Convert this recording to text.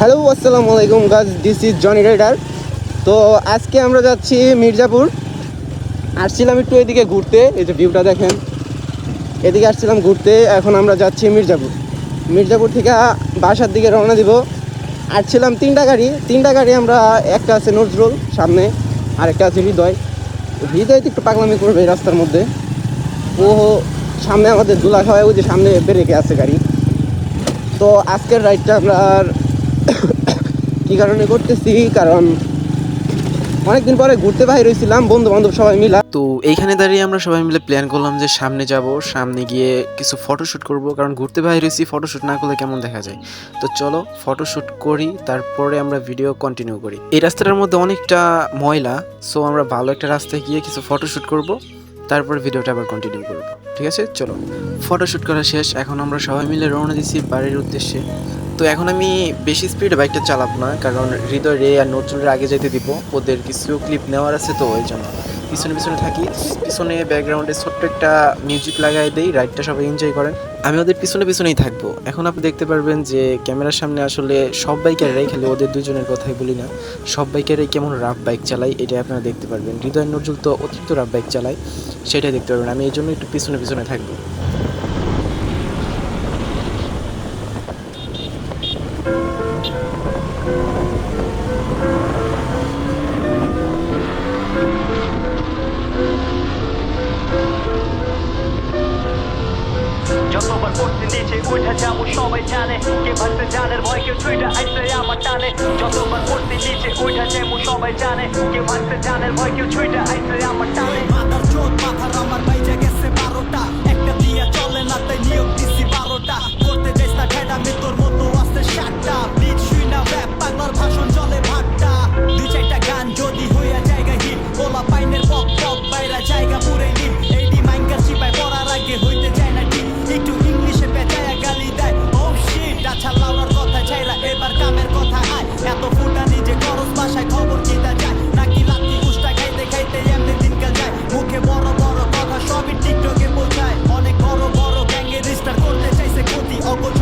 Hello, আসসালামু আলাইকুম গাছ দিস ইজ জনি রাইডার তো আজকে আমরা যাচ্ছি মির্জাপুর। আসছিলাম একটু এদিকে ঘুরতে, এই যে ভিউটা দেখেন। এদিকে আসছিলাম ঘুরতে, এখন আমরা যাচ্ছি মির্জাপুর। মির্জাপুর থেকে বাসার দিকে রওনা দিব। আসছিলাম তিনটা গাড়ি তিনটা গাড়ি আমরা, একটা আছে নজরুল সামনে, আরেকটা আছে হৃদয়। হৃদয় একটু পাগলামি করবে এই রাস্তার মধ্যে। ও সামনে আমাদের দুলা খাওয়ায় ওই যে সামনে ব্রেকে আছে গাড়ি। তো আজকের রাইডটা আমরা আর কি কারণে করতেছি? কারণ অনেকদিন পরে ঘুরতে বাইর হয়েছিলাম বন্ধু বান্ধব সবাই মিলা। তো এইখানে দাঁড়িয়ে আমরা সবাই মিলে প্ল্যান করলাম যে সামনে যাব, সামনে গিয়ে কিছু ফটোশ্যুট করব। কারণ ঘুরতে বাইরে হয়েছি ফটোশ্যুট না করলে কেমন দেখা যায়? তো চলো ফটোশ্যুট করি, তারপরে আমরা ভিডিও কন্টিনিউ করি। এই রাস্তাটার মধ্যে অনেকটা ময়লা সো আমরা ভালো একটা রাস্তায় গিয়ে কিছু ফটোশ্যুট করব। তারপরে ভিডিওটা আবার কন্টিনিউ করব। ঠিক আছে? চলো। ফটোশ্যুট করা শেষ। এখন আমরা সবাই মিলে রওনা দিচ্ছি বাড়ির উদ্দেশ্যে। তো এখন আমি বেশি স্পিড বাইকটা চালাবো না, কারণ হৃদয় রে আর নজরুলের আগে যেতে দিব। ওদের কিছু ক্লিপ নেওয়ার আছে তো, ওই জন্য। পিছনে পিছনে থাকি, পিছনে ব্যাকগ্রাউন্ডে ছোট্ট একটা মিউজিক লাগাই দেই রাইডটা সবাই এনজয় করেন। আমি ওদের পিছনে পিছনেই থাকব। এখন আপনি দেখতে পারবেন যে ক্যামেরার সামনে আসলে সব বাইকাররাই খেলে, ওদের দুজনের কথাই বলি না। সব বাইকাররাই কেমন রাফ বাইক চালায়, এটাই আপনারা দেখতে পারবেন। হৃদয় নজরুল তো অতিরিক্ত রাফ বাইক চালায়, সেটাই দেখতে পারবেন। আমি এই জন্য একটু পিছনে পিছনে থাকব। উঠে যাব সবাই জানে, কে ভাসতে জানের ভয় কেউ ছুঁইটা আইসে আমার টানে যতবার করতে নিচে উঠে যাব সবাই জানে কে ভাসতে জানের ভয় কেউ ছুঁইটা আইসে আমার টানে। মাথার চোট মাথার আমার বাইজে গেছে বারোটা। একটা দিয়া চলে না তাই। এত ফুটা নিজে খরচ বাসায় খবর কিতা যায় নাকি লাত্তি গুষ্টা খাইতে খাইতে এমনি দিনকাল যায়। মুখে বড় বড় কথা সবই টিকটকে বোঝায় অনেক বড় বড় ব্যাঙ্গের রিস্টার করতে চাইছে ক্ষতি অগোচ